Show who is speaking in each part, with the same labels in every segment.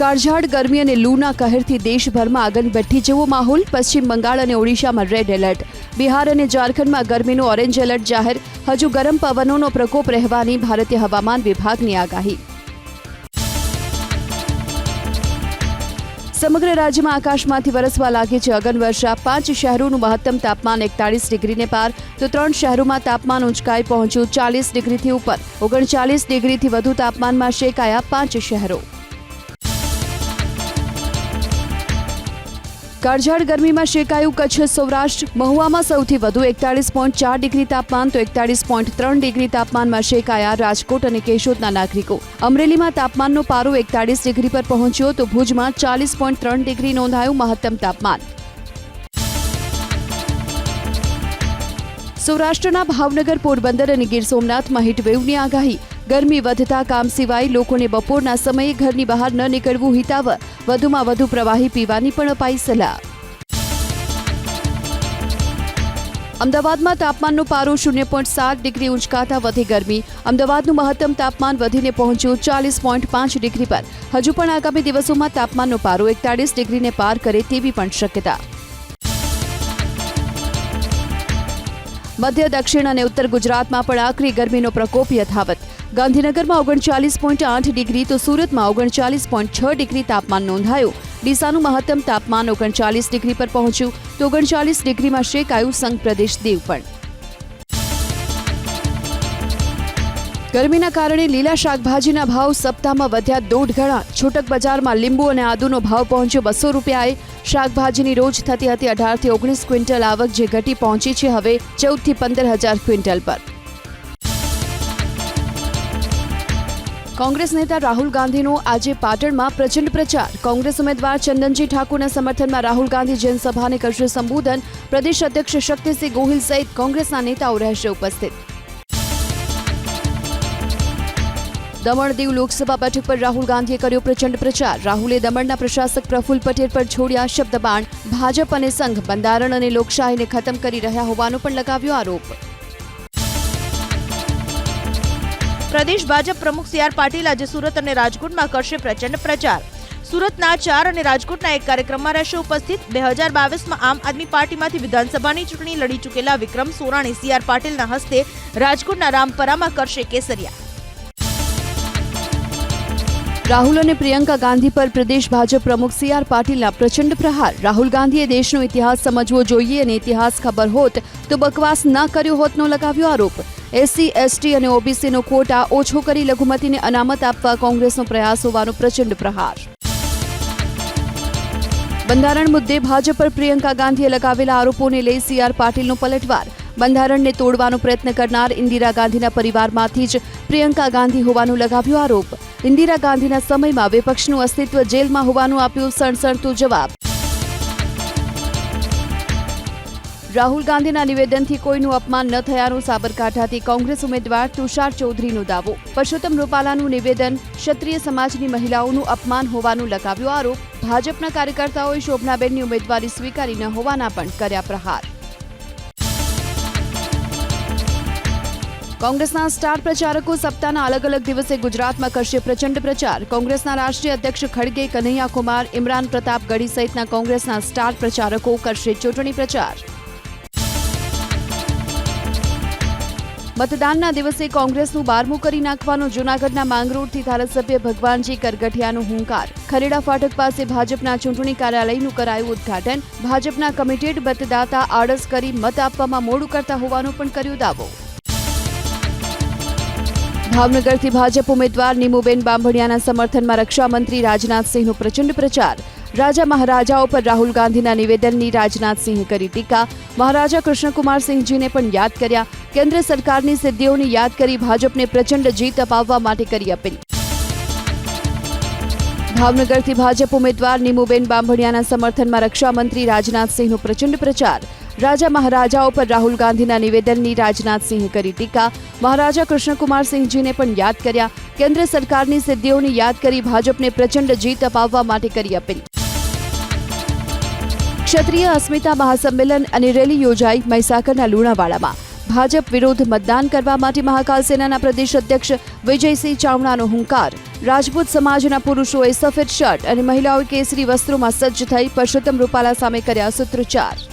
Speaker 1: કાળઝાળ, ગરમી અને લૂના કહેરથી દેશભરમાં આગનભઠ્ઠી જેવો માહોલ, પશ્ચિમ બંગાળ અને ઓડિશામાં રેડ એલર્ટ બિહાર અને ઝારખંડમાં ગરમીનું ઓરેન્જ એલર્ટ જાહેર. હજુ ગરમ પવનોનો પ્રકોપ રહેવાની ભારતીય હવામાન વિભાગની આગાહી. સમગ્ર રાજ્યમાં આકાશમાંથી વરસવા લાગે છે અગનવર્ષા પાંચ શહેરોનું મહત્તમ તાપમાન એકતાળીસ ડિગ્રીને પાર. તો ત્રણ શહેરોમાં તાપમાન ઊંચકાઈ પહોંચ્યું ચાલીસ ડિગ્રીથી ઉપર. ઓગણચાલીસ ડિગ્રીથી વધુ તાપમાનમાં શેકાયા પાંચ શહેરો. કાળઝાળ ગરમીમાં શેકાયું કચ્છ સૌરાષ્ટ્ર, મહુવામાં સૌથી વધુ એકતાળીસ પોઈન્ટ ચાર ડિગ્રી તાપમાન તો એકતાળીસ પોઈન્ટ ત્રણ ડિગ્રી તાપમાનમાં શેકાયા રાજકોટ અને કેશોદના નાગરિકો. અમરેલીમાં તાપમાનનો પારો એકતાળીસ ડિગ્રી પર પહોંચ્યો તો ભુજમાં ચાલીસ પોઈન્ટ ત્રણ ડિગ્રી નોંધાયું મહત્તમ તાપમાન. સૌરાષ્ટ્રના ભાવનગર, પોરબંદર અને ગીર સોમનાથમાં હીટવેવની આગાહી. ગરમી વધતા કામ સિવાય લોકોને બપોરના સમયે ઘરની બહાર ન નીકળવું હિતાવ વધુમાં વધુ પ્રવાહી પીવાની પણ અપાઈ સલાહ. અમદાવાદમાં તાપમાનનો પારો શૂન્ય પોઈન્ટ સાત ડિગ્રી ઉંચકાતા વધી ગરમી. અમદાવાદનું મહત્તમ તાપમાન વધીને પહોંચ્યું ચાલીસ પોઈન્ટ પાંચ ડિગ્રી પર. હજુ પણ આગામી દિવસોમાં તાપમાનનો પારો એકતાળીસ ડિગ્રીને પાર કરે તેવી પણ શક્યતા. મધ્ય દક્ષિણ અને ઉત્તર ગુજરાતમાં પણ આકરી ગરમીનો પ્રકોપ યથાવત. ગાંધીનગરમાં ઓગણચાલીસ પોઈન્ટ આઠ ડિગ્રી તો સુરતમાં ઓગણચાલીસ પોઈન્ટ છ ડિગ્રી તાપમાન નોંધાયું. ડીસાનું મહત્તમ તાપમાન ઓગણચાલીસ ડિગ્રી પર પહોંચ્યું. તો ઓગણચાલીસ ડિગ્રીમાં શેકાયું સંઘ પ્રદેશ દીવ પણ ગરમીના કારણે લીલા શાકભાજીના ભાવ સપ્તાહમાં વધ્યા દોઢ ગણા. છૂટક બજારમાં લીંબુ અને આદુનો ભાવ પહોંચ્યો બસો રૂપિયાએ. શાકભાજીની રોજ થતી હતી અઢારથી ઓગણીસ ક્વિન્ટલ આવક જે ઘટી પહોંચી છે હવે ચૌદથી પંદર હજાર ક્વિન્ટલ પર. કોંગ્રેસ નેતા રાહુલ ગાંધીનો આજે પાટણમાં પ્રચંડ પ્રચાર. કોંગ્રેસ ઉમેદવાર ચંદનજી ઠાકુરના સમર્થનમાં રાહુલ ગાંધી જનસભાને કરશે સંબોધન. પ્રદેશ અધ્યક્ષ શક્તિસિંહ ગોહિલ સહિત કોંગ્રેસના નેતાઓ રહેશે ઉપસ્થિત. દમણ દીવ લોકસભા બેઠક પર રાહુલ ગાંધીએ કર્યો પ્રચંડ પ્રચાર. રાહુલે દમણના પ્રશાસક પ્રફુલ્લ પટેલ પર છોડ્યા શબ્દબાણ. ભાજપ અને સંઘ બંધારણ અને લોકશાહીને ખતમ કરી રહ્યા હોવાનો પણ લગાવ્યો આરોપ.
Speaker 2: પ્રદેશ ભાજપ પ્રમુખ સી આર પાટીલ આજે સુરત અને રાજકોટમાં કરશે પ્રચંડ પ્રચાર. સુરતના ચાર અને રાજકોટના એક કાર્યક્રમમાં રહેશે ઉપસ્થિત. બે હજાર બાવીસમાં આમ આદમી પાર્ટીમાંથી વિધાનસભાની ચૂંટણી લડી ચૂકેલા વિક્રમ સોરાણી સી આર પાટીલના હસ્તે રાજકોટના રામપરામાં કરશે કેસરિયા.
Speaker 1: રાહુલ અને પ્રિયંકા ગાંધી પર પ્રદેશ ભાજપ પ્રમુખ સી આર પાટીલના પ્રચંડ પ્રહાર. રાહુલ ગાંધીએ દેશનો ઇતિહાસ સમજવો જોઈએ અને ઇતિહાસ ખબર હોત તો બકવાસ ના કર્યો હોતનો લગાવ્યો આરોપ. એસસી, એસટી અને ઓબીસીનો કોટા ઓછો કરી લઘુમતીને અનામત આપવા કોંગ્રેસનો પ્રયાસ હોવાનો પ્રચંડ પ્રહાર. બંધારણ મુદ્દે ભાજપ પર પ્રિયંકા ગાંધીએ લગાવેલા આરોપોને લઈ સી આર પાટીલનો પલટવાર. બંધારણને તોડવાનો પ્રયત્ન કરનાર ઇન્દિરા ગાંધીના પરિવારમાંથી જ પ્રિયંકા ગાંધી હોવાનું લગાવ્યો આરોપ. ઇન્દિરા ગાંધીના સમયમાં વિપક્ષનું અસ્તિત્વ જેલમાં હોવાનું આપ્યું સણસણતો જવાબ. રાહુલ ગાંધીના નિવેદનથી કોઈનું અપમાન ન થયાનું સાબરકાંઠાથી કોંગ્રેસ ઉમેદવાર તુષાર ચૌધરીનો દાવો. પરસોત્તમ રૂપાલાનું નિવેદન ક્ષત્રિય સમાજની મહિલાઓનું અપમાન હોવાનું લગાવ્યો આરોપ. ભાજપના કાર્યકર્તાઓએ શોભનાબેનની ઉમેદવારી સ્વીકારી ન હોવાના પણ કર્યા પ્રહાર. કોંગ્રેસના સ્ટાર પ્રચારકો સપ્તાહના અલગ અલગ દિવસે ગુજરાતમાં કરશે પ્રચંડ પ્રચાર. કોંગ્રેસના રાષ્ટ્રીય અધ્યક્ષ ખડગે કનૈયા કુમાર ઇમરાન પ્રતાપ ગઢી સહિતના કોંગ્રેસના સ્ટાર પ્રચારકો કરશે ચૂંટણી પ્રચાર. મતદાનના દિવસે કોંગ્રેસનું બારમું કરી નાખવાનો જૂનાગઢના માંગરોળથી ધારાસભ્ય ભગવાનજી કરગઠિયાનો હુંકાર. ખરેડા ફાટક પાસે ભાજપના ચૂંટણી કાર્યાલયનું કરાયું ઉદ્ઘાટન. ભાજપના કમિટેડ મતદાતા આળસ કરી મત આપવામાં મોડું કરતા હોવાનો પણ કર્યો દાવો. ભાવનગરથી ભાજપ ઉમેદવાર નીમુબેન બાંભણિયાના સમર્થનમાં રક્ષામંત્રી રાજનાથસિંહનો પ્રચંડ પ્રચાર. રાજા મહારાજાઓ પર રાહુલ ગાંધીના નિવેદનની રાજનાથસિંહે કરી ટીકા. મહારાજા કૃષ્ણકુમારસિંહજીને પણ યાદ કર્યા. કેન્દ્ર સરકારની સિદ્ધિઓને યાદ કરી ભાજપને પ્રચંડ જીત અપાવવા માટે કરી અપીલ. ભાવનગરથી ભાજપ ઉમેદવાર નીમુબેન બાંભણિયાના સમર્થનમાં રક્ષામંત્રી રાજનાથસિંહનો પ્રચંડ પ્રચાર. રાજા મહારાજાઓ પર રાહુલ ગાંધીના નિવેદનની રાજનાથસિંહે કરી ટીકા. મહારાજા કૃષ્ણકુમારસિંહજીને પણ યાદ કર્યા. કેન્દ્ર સરકારની સિદ્ધિઓને યાદ કરી ભાજપને પ્રચંડ જીત અપાવવા માટે કરી અપીલ. ક્ષત્રિય અસ્મિતા મહાસંમેલન અને રેલી યોજાઈ મહીસાગરના લુણાવાડામાં. ભાજપ વિરુદ્ધ મતદાન કરવા માટે મહાકાલ સેનાના પ્રદેશ અધ્યક્ષ વિજયસિંહ ચાવડાનો હુંકાર. રાજપૂત સમાજના પુરુષોએ સફેદ શર્ટ અને મહિલાઓએ કેસરી વસ્ત્રોમાં સજ્જ થઈ પરસોત્તમ રૂપાલા સામે કર્યા સૂત્રોચ્ચાર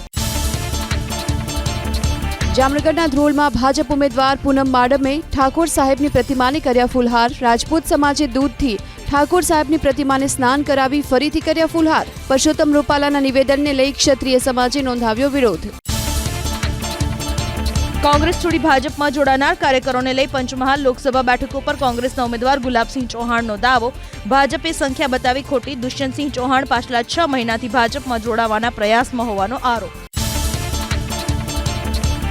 Speaker 1: જામનગરના ધ્રોલમાં ભાજપ ઉમેદવાર પૂનમ માડમે ઠાકોર સાહેબની પ્રતિમાને કર્યા ફૂલહાર. રાજપૂત સમાજે દૂધથી ઠાકોર સાહેબની પ્રતિમાને સ્નાન કરાવી ફરીથી કર્યા ફૂલહાર. પરસોત્તમ રૂપાલાના નિવેદનને લઈ ક્ષત્રિય સમાજે નોંધાવ્યો વિરોધ.
Speaker 2: કોંગ્રેસ છોડી ભાજપમાં જોડાનાર કાર્યકરોને લઈ પંચમહાલ લોકસભા બેઠક ઉપર કોંગ્રેસના ઉમેદવાર ગુલાબસિંહ ચૌહાણનો દાવો. ભાજપે સંખ્યા બતાવી ખોટી. દુષ્યંતસિંહ ચૌહાણ પાછલા છ મહિનાથી ભાજપમાં જોડાવાના પ્રયાસમાં હોવાનો આરોપ.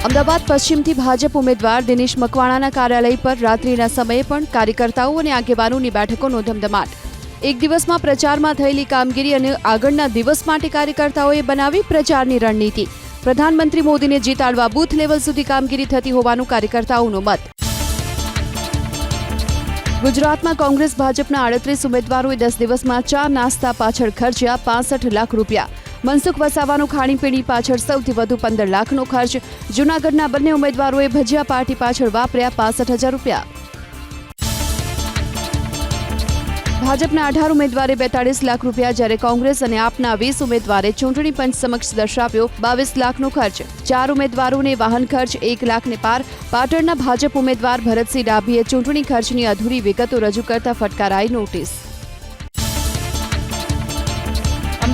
Speaker 1: અમદાવાદ પશ્ચિમથી ભાજપ ઉમેદવાર દિનેશ મકવાણાના કાર્યાલય પર રાત્રિના સમયે પણ કાર્યકર્તાઓ અને આગેવાનોની બેઠકોનો ધમધમાટ. એક દિવસમાં પ્રચારમાં થયેલી કામગીરી અને આગળના દિવસ માટે કાર્યકર્તાઓએ બનાવી પ્રચારની રણનીતિ. પ્રધાનમંત્રી મોદીને જીતાડવા બૂથ લેવલ સુધી કામગીરી થતી હોવાનું કાર્યકર્તાઓનો મત. ગુજરાતમાં કોંગ્રેસ ભાજપના આડત્રીસ ઉમેદવારોએ દસ દિવસમાં ચાર નાસ્તા પાછળ ખર્ચ્યા પાસઠ લાખ રૂપિયા. મનસુખ વસાવાનું ખાણીપીણી પાછળ સૌથી વધુ પંદર લાખનો ખર્ચ. જૂનાગઢના બંને ઉમેદવારોએ ભજીયા પાર્ટી પાછળ વાપર્યા પાસઠ હજાર રૂપિયા. ભાજપના અઢાર ઉમેદવારે બેતાળીસ લાખ રૂપિયા જ્યારે કોંગ્રેસ અને આપના વીસ ઉમેદવારે ચૂંટણી પંચ સમક્ષ દર્શાવ્યો બાવીસ લાખનો ખર્ચ. ચાર ઉમેદવારોને વાહન ખર્ચ એક લાખને પાર. પાટણના ભાજપ ઉમેદવાર ભરતસિંહ ડાભીએ ચૂંટણી ખર્ચની અધૂરી વિગતો રજૂ કરતા ફટકારાઈ નોટિસ.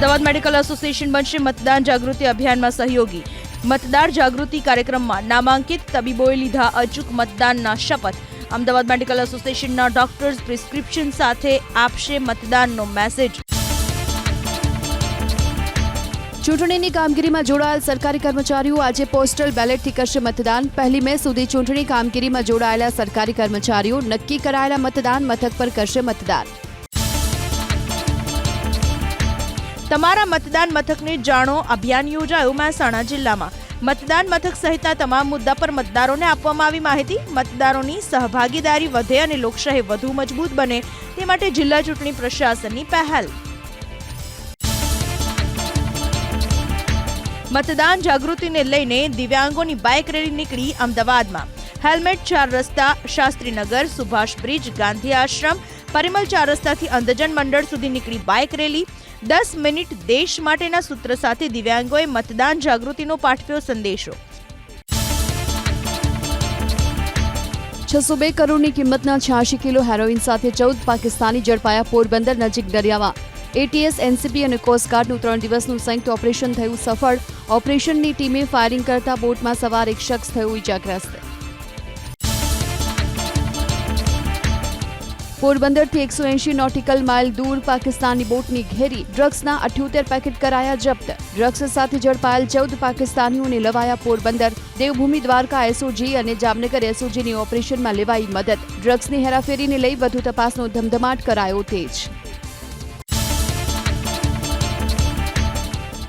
Speaker 2: અમદાવાદ મેડિકલ એસોસિએશન બનશે મતદાન જાગૃતિ અભિયાનમાં સહયોગી. મતદાર જાગૃતિ કાર્યક્રમમાં નામાંકિત તબીબોએ લીધા અચૂક મતદાનના શપથ. અમદાવાદ મેડિકલ એસોસિએશનના ડોક્ટર્સ પ્રિસ્ક્રિપ્શન સાથે આપશે મતદાનનો મેસેજ.
Speaker 1: ચૂંટણીની કામગીરીમાં જોડાયેલ સરકારી કર્મચારીઓ આજે પોસ્ટલ બેલેટથી કરશે મતદાન. પહેલી મે સુધી ચૂંટણી કામગીરીમાં જોડાયેલા સરકારી કર્મચારીઓ નક્કી કરાયેલા મતદાન મથક પર કરશે મતદાન.
Speaker 2: તમારા મતદાન મથકને જાણો અભિયાન યોજાયું મહેસાણા જિલ્લામાં. મતદાન મથક સહિતના તમામ મુદ્દા પર મતદારોને આપવામાં આવી માહિતી. મતદારોની સહભાગીદારી વધે અને લોકશાહી વધુ મજબૂત બને તે માટે જિલ્લા ચૂંટણી પ્રશાસનની પહેલ. મતદાન જાગૃતિને લઈને દિવ્યાંગોની બાઇક રેલી નીકળી અમદાવાદમાં. હેલ્મેટ ચાર રસ્તા, શાસ્ત્રીનગર, સુભાષ બ્રિજ, ગાંધી આશ્રમ, પરિમલ ચાર રસ્તાથી અંધજન મંડળ સુધી નીકળી બાઇક રેલી. દસ મિનિટ દેશ માટેના સૂત્ર સાથે દિવ્યાંગોએ મતદાન જાગૃતિનો પાઠવ્યો સંદેશો.
Speaker 1: છસો બે કરોડની કિંમતના છ્યાસી કિલો હેરોઇન સાથે ચૌદ પાકિસ્તાની ઝડપાયા પોરબંદર નજીક દરિયામાં. એટીએસ એનસીબી અને કોસ્ટગાર્ડનું ત્રણ દિવસનું સંયુક્ત ઓપરેશન થયું સફળ. ઓપરેશનની ટીમે ફાયરિંગ કરતા બોટમાં સવાર એક શખ્સ થયો ઇજાગ્રસ્ત. પોરબંદરથી એકસો એંશી નોટિકલ માઇલ દૂર પાકિસ્તાની બોટની ઘેરી ડ્રગ્સના અઠ્યોતેર પેકેટ કરાયા જપ્ત. ડ્રગ્સ સાથે ઝડપાયેલ ચૌદ પાકિસ્તાનીઓને લવાયા પોરબંદર, દેવભૂમિ દ્વારકા એસઓજી અને જામનગર એસઓજીની ઓપરેશનમાં લેવાઈ મદદ. ડ્રગ્સની હેરાફેરીને લઈ વધુ તપાસનો ધમધમાટ કરાયો તેજ.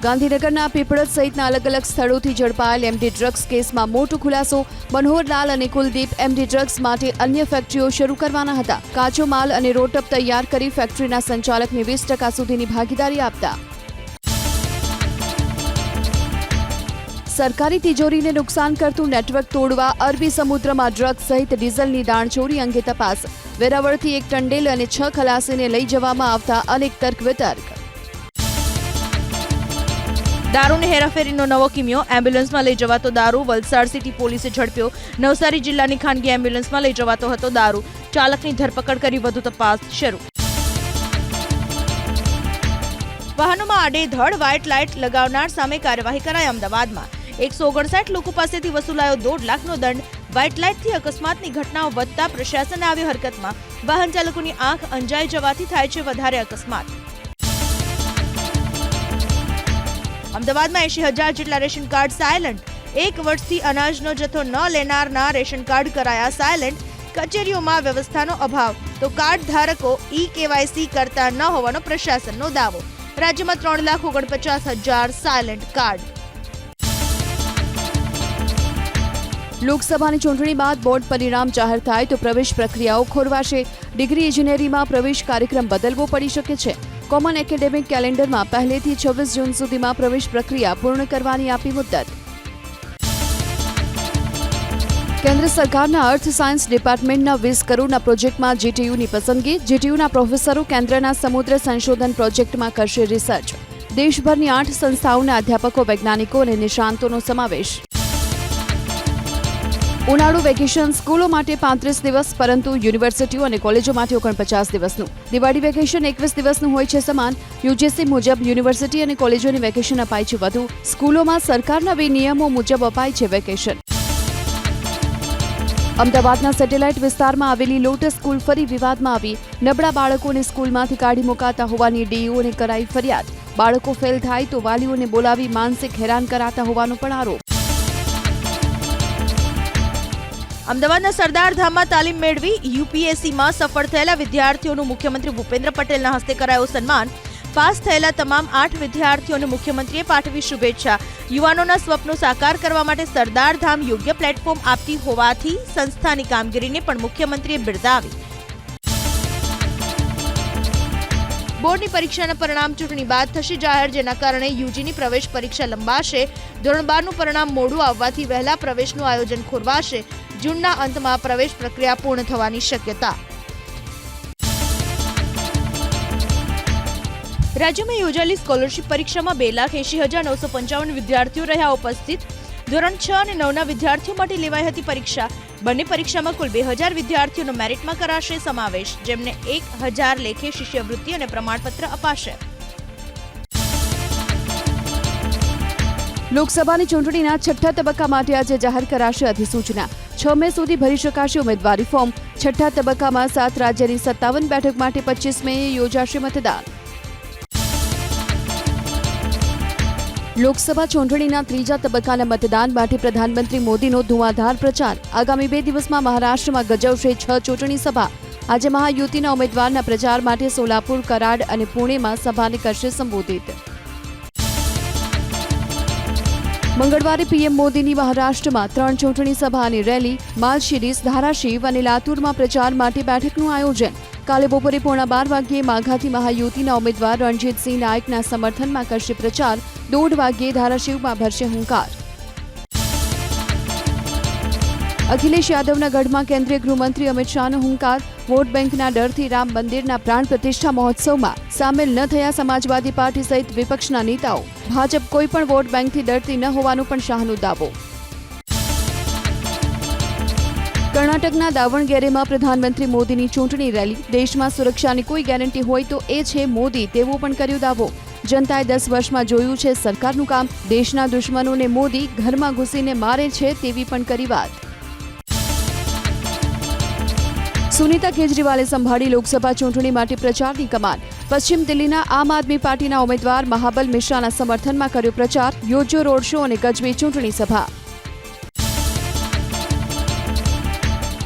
Speaker 1: ગાંધીનગરના પીપળજ સહિતના અલગ અલગ સ્થળોથી ઝડપાયેલ એમડી ડ્રગ્સ કેસમાં મોટો ખુલાસો મનોહરલાલ અને કુલદીપ એમડી ડ્રગ્સ માટે અન્ય ફેક્ટરીઓ શરૂ કરવાના હતા. કાચો માલ અને રોટઅપ તૈયાર કરી ફેક્ટરીના સંચાલકને વીસ ટકા સુધીની ભાગીદારી આપતા. સરકારી તિજોરીને નુકસાન કરતું નેટવર્ક તોડવા અરબી સમુદ્રમાં ડ્રગ્સ સહિત ડીઝલની દાણચોરી અંગે તપાસ. વેરાવળથી એક ટંડેલ અને છ ખલાસીને લઈ જવામાં આવતા અનેક તર્ક વિતર્ક.
Speaker 2: દારૂની હેરાફેરીનો નવો કિમિયો. એમ્બ્યુલન્સમાં લઈ જવાતો દારૂ. વલસાડ સિટી પોલીસે ઝડપ્યો. નવસારી જિલ્લાની ખાનગી એમ્બ્યુલન્સમાં લઈ જવાતો હતો દારૂ. ચાલકની ધરપકડ કરી વધુ તપાસ શરૂ. વાહનોમાં આડેધડ વ્હાઇટ લાઇટ લગાવનાર સામે કાર્યવાહી કરાઈ અમદાવાદમાં. એકસો ઓગણસાઠ લોકો પાસેથી વસૂલાયો દોઢ લાખનો દંડ. વ્હાઇટ લાઇટથી અકસ્માતની ઘટનાઓ વધતા પ્રશાસન આવ્યો હરકતમાં વાહન ચાલકોની આંખ અંજાઈ જવાથી થાય છે વધારે અકસ્માત. અમદાવાદમાં એંશી હજાર જેટલા રેશન કાર્ડ સાયલન્ટ એક વર્ષથી અનાજનો જથ્થો ન લેનારના રેશન કાર્ડ કરાયા સાયલન્ટ કચેરીઓમાં વ્યવસ્થાનો અભાવ. તો કાર્ડ ધારકો ઈ કેવાયસી કરતા ન હોવાનો પ્રશાસનનો દાવો. રાજ્યમાં ત્રણ લાખ ઓગણપચાસ હજાર સાયલન્ટ કાર્ડ.
Speaker 1: લોકસભાની ચૂંટણી બાદ બોર્ડ પરિણામ જાહેર થાય તો પ્રવેશ પ્રક્રિયાઓ ખોરવાશે. ડિગ્રી ઇજનેરીમાં પ્રવેશ કાર્યક્રમ બદલવો પડી શકે છે. કોમન એકેડેમિક કેલેન્ડરમાં પહેલેથી છવ્વીસ જૂન સુધીમાં પ્રવેશ પ્રક્રિયા પૂર્ણ કરવાની આપી મુદત. કેન્દ્ર સરકારના અર્થ સાયન્સ ડિપાર્ટમેન્ટના વીસ કરોડના પ્રોજેક્ટમાં જીટીયુની પસંદગી. જીટીયુના પ્રોફેસરો કેન્દ્રના સમુદ્ર સંશોધન પ્રોજેક્ટમાં કરશે રિસર્ચ. દેશભરની આઠ સંસ્થાઓના અધ્યાપકો, વૈજ્ઞાનિકો અને નિષ્ણાંતોનો સમાવેશ. ઉનાળુ વેકેશન સ્કૂલો માટે પાંત્રીસ દિવસ, પરંતુ યુનિવર્સિટીઓ અને કોલેજો માટે ઓગણપચાસ દિવસનું. દિવાળી વેકેશન એકવીસ દિવસનું હોય છે સમાન. યુજીસી મુજબ યુનિવર્સિટી અને કોલેજોની વેકેશન અપાય છે વધુ. સ્કૂલોમાં સરકારના વિનિયમો મુજબ અપાય છે વેકેશન. અમદાવાદના સેટેલાઇટ વિસ્તારમાં આવેલી લોટસ સ્કૂલ ફરી વિવાદમાં આવી. નબળા બાળકોને સ્કૂલમાંથી કાઢી મુકાતા હોવાની ડીઈઓને કરાઈ ફરિયાદ. બાળકો ફેલ થાય તો વાલીઓને બોલાવી માનસિક હેરાન કરાતા હોવાનો પણ આરોપ.
Speaker 2: અમદાવાદના સરદારધામમાં તાલીમ મેળવી યુપીએસસીમાં સફળ થયેલા વિદ્યાર્થીઓનું મુખ્યમંત્રી ભૂપેન્દ્ર પટેલના હસ્તે કરાયો સન્માન. પાસ થયેલા તમામ આઠ વિદ્યાર્થીઓને મુખ્યમંત્રીએ પાઠવી શુભેચ્છા. યુવાનોના સ્વપ્નો સાકાર કરવા માટે સરદારધામ યોગ્ય પ્લેટફોર્મ આપતી હોવાથી સંસ્થાની કામગીરીને પણ મુખ્યમંત્રીએ બિરદાવી. બોર્ડની પરીક્ષાના પરિણામ ચૂંટણી બાદ થશે જાહેર, જેના કારણે યુજીની પ્રવેશ પરીક્ષા લંબાશે. ધોરણ બારનું પરિણામ મોડું આવવાથી વહેલા પ્રવેશનું આયોજન ખોરવાશે. જૂનના અંતમાં પ્રવેશ પ્રક્રિયા પૂર્ણ થવાની શક્યતા. રાજ્યમાં યોજાયેલી સ્કોલરશિપ પરીક્ષામાં બે લાખ એંશી હજાર નવસો પંચાવન વિદ્યાર્થીઓ રહ્યા ઉપસ્થિત. ધોરણ છ અને નવના વિદ્યાર્થીઓ માટે લેવાઈ હતી પરીક્ષા. બંને પરીક્ષામાં કુલ બે હજાર વિદ્યાર્થીઓનો મેરિટમાં કરાશે સમાવેશ, જેમને એક હજાર લેખે શિષ્યવૃત્તિ અને પ્રમાણપત્ર અપાશે.
Speaker 1: લોકસભાની ચૂંટણીના છઠ્ઠા તબક્કા માટે આજે જાહેર કરાશે અધિસૂચના. છ મે સુધી ભરી શકાશે ઉમેદવારી ફોર્મ. છઠ્ઠા તબક્કામાં સાત રાજ્યની સત્તાવન બેઠક માટે પચીસ મે યોજાશે મતદાન. લોકસભા ચૂંટણીના ત્રીજા તબક્કાના મતદાન માટે પ્રધાનમંત્રી મોદીનો ધુઆધાર પ્રચાર. આગામી બે દિવસમાં મહારાષ્ટ્રમાં ગજવશે છ ચૂંટણી સભા. આજે મહાયુતિના ઉમેદવારના પ્રચાર માટે સોલાપુર, કરાડ અને પુણેમાં સભાને કરશે સંબોધિત. મંગળવારે પીએમ મોદીની મહારાષ્ટ્રમાં ત્રણ ચૂંટણી સભા અને રેલી માલશીરીસ ધારાશીવ અને લાતુરમાં પ્રચાર માટે બેઠકનું આયોજન. કાલે બપોરે પોણા બાર વાગ્યે માઘાથી મહાયુતિના ઉમેદવાર રણજીતસિંહ નાયકના સમર્થનમાં કરશે પ્રચાર. દોઢ વાગ્યે ધારાશિવમાં ભરશે હુંકાર. અખિલેશ યાદવના ગઢમાં કેન્દ્રીય ગૃહમંત્રી અમિત શાહનો હુંકાર. વોટ બેંકના ડરથી રામ મંદિરના પ્રાણ પ્રતિષ્ઠા મહોત્સવમાં સામેલ ન થયા સમાજવાદી પાર્ટી સહિત વિપક્ષના નેતાઓ. ભાજપ કોઈ પણ વોટ બેંકથી ડરતી ન હોવાનું પણ શાહનો દાવો. કર્ણાટકના દાવણગેરેમાં પ્રધાનમંત્રી મોદીની ચૂંટણી રેલી. દેશમાં સુરક્ષાની કોઈ ગેરંટી હોય તો એ છે મોદી, તેવો પણ કર્યો દાવો. જનતાએ દસ વર્ષમાં જોયું છે સરકારનું કામ. દેશના દુશ્મનોને મોદી ઘરમાં ઘૂસીને મારે છે તેવી પણ કરી વાત. સુનીતા કેજરીવાલે સંભાળી લોકસભા ચૂંટણી માટે પ્રચારની કમાન. પશ્ચિમ દિલ્હીના આમ આદમી પાર્ટીના ઉમેદવાર મહાબલ મિશ્રાના સમર્થનમાં કર્યો પ્રચાર, યોજ્યો રોડ શો અને ગજવી ચૂંટણી સભા.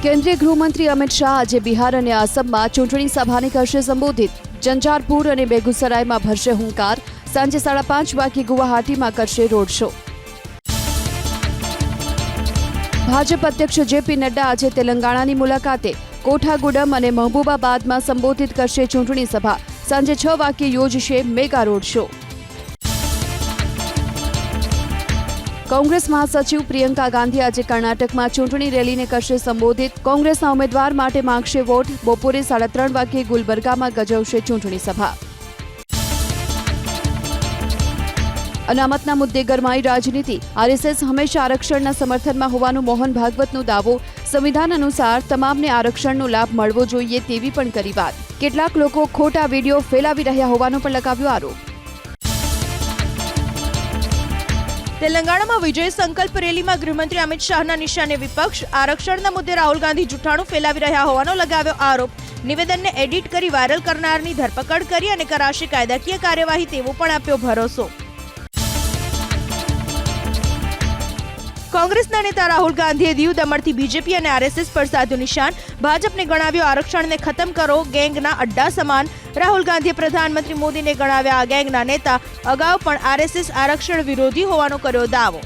Speaker 1: કેન્દ્રીય ગૃહમંત્રી અમિત શાહ આજે બિહાર અને આસામમાં ચૂંટણી સભાને કરશે સંબોધિત. જંજારપુર અને બેગુસરાયમાં ભરશે હુંકાર. સાંજે સાડા પાંચ વાગે ગુવાહાટીમાં કરશે રોડ શો. ભાજપ અધ્યક્ષ જેપી નડ્ડા આજે તેલંગાણાની મુલાકાતે. કોઠાગુડમ અને મહબૂબાબાદમાં સંબોધિત કરશે ચૂંટણી સભા. સાંજે છ વાગ્યે યોજશે મેગા રોડ શો. કોંગ્રેસ મહાસચિવ પ્રિયંકા ગાંધી આજે કર્ણાટકમાં ચૂંટણી રેલીને કરશે સંબોધિત. કોંગ્રેસના ઉમેદવાર માટે માંગશે વોટ. બપોરે સાડા ત્રણ વાગ્યે ગુલબર્ગામાં ગજવશે ચૂંટણી સભા. અનામતના મુદ્દે ગરમાઈ રાજનીતિ. આરએસએસ હંમેશા આરક્ષણના સમર્થનમાં હોવાનો મોહન ભાગવતનો દાવો. સંવિધાન અનુસાર તમામને આરક્ષણનો લાભ મળવો જોઈએ તેવી પણ કરી વાત. કેટલાક લોકો ખોટા વીડિયો ફેલાવી રહ્યા હોવાનો પણ લગાવ્યો આરોપ.
Speaker 2: તેલંગાણામાં વિજય સંકલ્પ રેલીમાં ગૃહમંત્રી અમિત શાહના નિશાને વિપક્ષ, આરક્ષણના મુદ્દે રાહુલ ગાંધી જૂઠાણું ફેલાવી રહ્યા હોવાનો લગાવ્યો આરોપ. નિવેદનને એડિટ કરી વાયરલ કરનારની ધરપકડ કરી અને કરાશે કાયદાકીય કાર્યવાહી તેવો પણ આપ્યો ભરોસો. કોંગ્રેસના નેતા રાહુલ ગાંધીએ દીવ દમણથી બીજેપી અને આરએસએસ પર સાધુ નિશાન, ભાજપને ગણાવ્યો આરક્ષણને ખતમ કરો, ગેંગના અડ્ડા સમાન. રાહુલ ગાંધીએ પ્રધાનમંત્રી મોદીને ગણાવ્યા આ ગેંગના નેતા, અગાઉ પણ આરએસએસ આરક્ષણ વિરોધી હોવાનો કર્યો દાવો.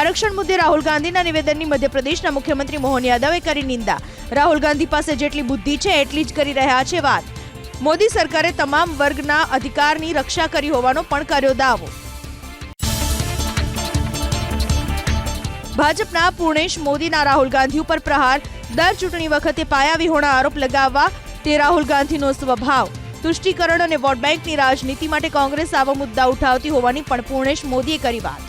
Speaker 2: આરક્ષણ મુદ્દે રાહુલ ગાંધીના નિવેદનની મધ્યપ્રદેશના મુખ્યમંત્રી મોહન યાદવે કરી નિંદા. રાહુલ ગાંધી પાસે જેટલી બુદ્ધિ છે, એટલી જ કરી રહ્યા છે વાત. મોદી સરકારે તમામ વર્ગના અધિકારની રક્ષા કરી હોવાનો પણ કર્યો દાવો. ભાજપના પૂર્ણેશ મોદીના રાહુલ ગાંધી ઉપર પ્રહાર. દર ચૂંટણી વખતે પાયા વિહોણા આરોપ લગાવવા તે રાહુલ ગાંધીનો સ્વભાવ. તુષ્ટીકરણ અને વોટ બેંકની રાજનીતિ માટે કોંગ્રેસ આવા મુદ્દા ઉઠાવતી હોવાની પણ પૂર્ણેશ મોદીએ કરી વાત.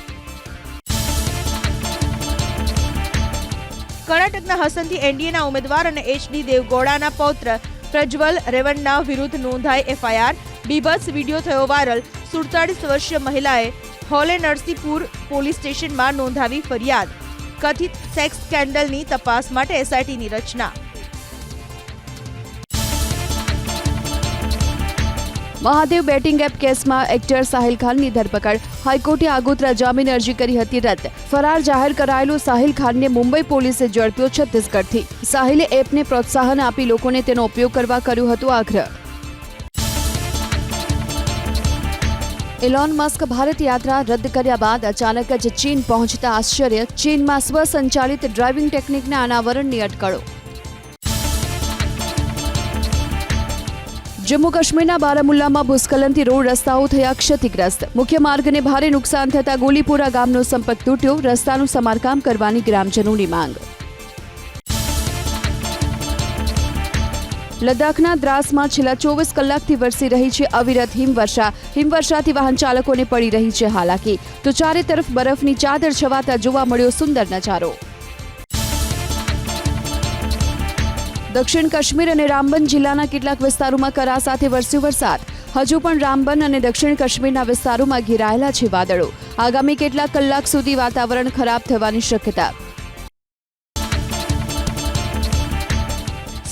Speaker 2: કર્ણાટકના હસનથી એનડીએના ઉમેદવાર અને એચડી દેવગૌડાના પૌત્ર પ્રજ્વલ રેવન્ના વિરુદ્ધ નોંધાઈ એફઆઈઆર. બીભત્સ વીડિયો થયો વાયરલ. સુડતાળીસ વર્ષીય મહિલાએ હોલે નરસિંહપુર પોલીસ સ્ટેશનમાં નોંધાવી ફરિયાદ. કથિત સેક્સ સ્કેન્ડલની તપાસ માટે એસઆઈટીની રચના.
Speaker 1: મહાદેવ બેટિંગ એપ કેસમાં એક્ટર સાહિલ ખાનની ધરપકડ. હાઈકોર્ટે આગોતરા જામીન અરજી કરી હતી રદ. ફરાર જાહેર કરાયેલો સાહિલ ખાનને મુંબઈ પોલીસે ઝડપ્યો છત્તીસગઢથી. સાહિલે એપને પ્રોત્સાહન આપી લોકોને તેનો ઉપયોગ કરવા કર્યો હતો આગ્રહ. એલોન મસ્ક ભારત યાત્રા રદ કર્યા બાદ અચાનક જ ચીન પહોંચતા આશ્ચર્ય. ચીનમાં સ્વસંચાલિત ડ્રાઇવિંગ ટેકનિકના અનાવરણની અટકળો. જમ્મુ કાશ્મીરના બારામુલ્લામાં ભૂસ્ખલનથી રોડ રસ્તાઓ થયા ક્ષતિગ્રસ્ત. મુખ્ય માર્ગને ભારે નુકસાન થતા ગોલીપુરા ગામનો સંપર્ક તૂટ્યો, રસ્તાનું સમારકામ કરવાની ગ્રામજનોની માંગ. લદ્દાખના દ્રાસમાં છેલ્લા ચોવીસ કલાકથી વરસી રહી છે અવિરત હિમવર્ષા. હિમવર્ષાથી વાહન ચાલકોને પડી રહી છે હાલાકી. તો ચારે તરફ બરફની ચાદર છવાતા જોવા મળ્યો સુંદર નજારો. દક્ષિણ કાશ્મીર અને રામબન જિલ્લાના કેટલાક વિસ્તારોમાં કરા સાથે વરસ્યો વરસાદ. હજુ પણ રામબન અને દક્ષિણ કાશ્મીરના વિસ્તારોમાં ઘેરાયેલા છે વાદળો. આગામી કેટલાક કલાક સુધી વાતાવરણ ખરાબ થવાની શક્યતા.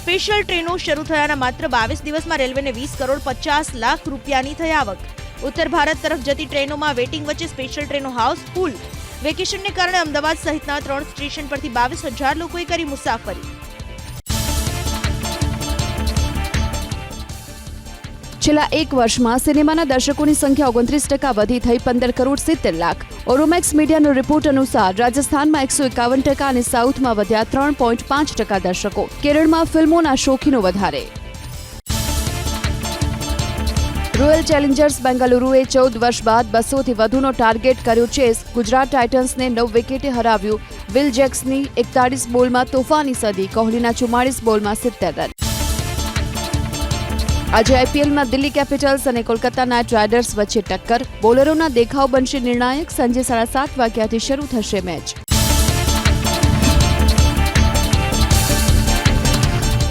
Speaker 2: સ્પેશિયલ ટ્રેનો શરૂ થયાના માત્ર બાવીસ દિવસમાં રેલવેને વીસ કરોડ પચાસ લાખ રૂપિયાની થઈ આવક. ઉત્તર ભારત તરફ જતી ટ્રેનોમાં વેટિંગ વચ્ચે સ્પેશિયલ ટ્રેનો હાઉસ ફૂલ. વેકેશનને કારણે અમદાવાદ સહિતના ત્રણ સ્ટેશન પરથી બાવીસ હજાર લોકોએ કરી મુસાફરી.
Speaker 1: છેલ્લા એક વર્ષમાં સિનેમાના દર્શકોની સંખ્યા ઓગણત્રીસ ટકા વધી થઈ પંદર કરોડ સિત્તેર લાખ. ઓરોમેક્સ મીડિયાનો રિપોર્ટ અનુસાર રાજસ્થાનમાં એકસો એકાવન ટકા અને સાઉથમાં વધ્યા ત્રણ પોઈન્ટ પાંચ ટકા દર્શકો. કેરળમાં ફિલ્મોના શોખીનો વધારે. રોયલ ચેલેન્જર્સ બેંગલુરુએ ચૌદ વર્ષ બાદ બસોથી વધુનો ટાર્ગેટ કર્યો ચેસ. ગુજરાત ટાઇટન્સને નવ વિકેટે હરાવ્યું. વિલ જેક્સની એકતાળીસ બોલમાં તોફાની સદી, કોહલીના ચુમ્માળીસ બોલમાં સિત્તેર રન. આજે આઈપીએલમાં દિલ્હી કેપિટલ્સ અને કોલકાતા નાઇટ રાઇડર્સ વચ્ચે ટક્કર. બોલરોના દેખાવ બનશે નિર્ણાયક. સાંજે સાડા સાત વાગ્યાથી શરૂ થશે મેચ.